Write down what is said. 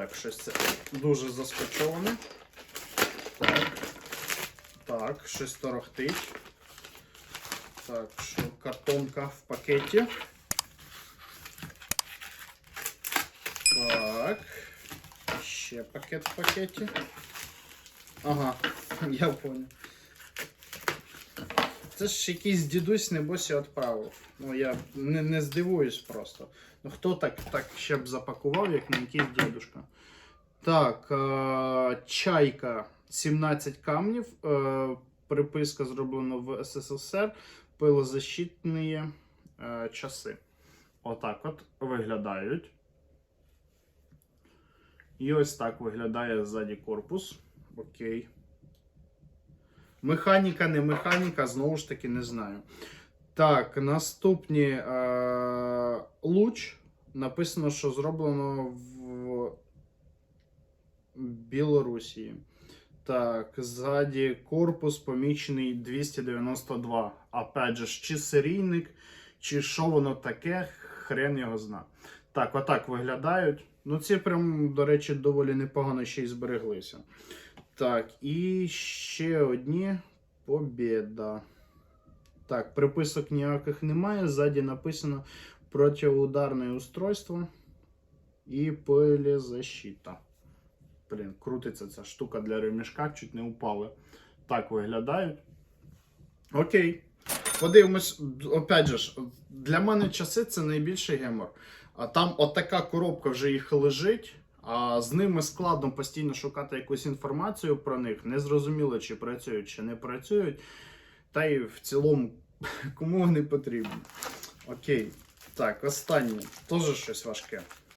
Так, щось це дуже заскочоване. Так. Щось торохтить. Так, що картонка в пакеті. Так. Ще пакет в пакеті. Ага, я понял. Це ж якийсь дідусь, небось, відправив. Ну, я не, не здивуюсь просто. Ну хто так, так ще б запакував, як не якийсь дідушка. Так, е, чайка 17 камнів. Е, приписка зроблена в СССР. Пилозащитні е, часи. Отак от виглядають. І ось так виглядає ззаді корпус. Окей. Механіка, не механіка, знову ж таки, не знаю. Так, наступні е, луч. Написано, що зроблено в Білорусі. Так, ззаді корпус помічений 292. Опять же, чи серійник, чи що воно таке, хрен його зна. Так, отак виглядають. Ну, ці прям, до речі, доволі непогано ще й збереглися. Так, і ще одні побєда. Так, приписок ніяких немає. Ззаді написано протиударне устройство і пилезащита. Блін, крутиться ця штука для ремішка, чуть не упали. Так виглядають. Окей. Подивимось, опять же, ж, для мене часи це найбільший гемор. А там отака коробка вже їх лежить, а з ними складно постійно шукати якусь інформацію про них. Не зрозуміло, чи працюють, чи не працюють. Та й в цілому, кому вони потрібні. Окей. Так, останнє. Теж щось важке.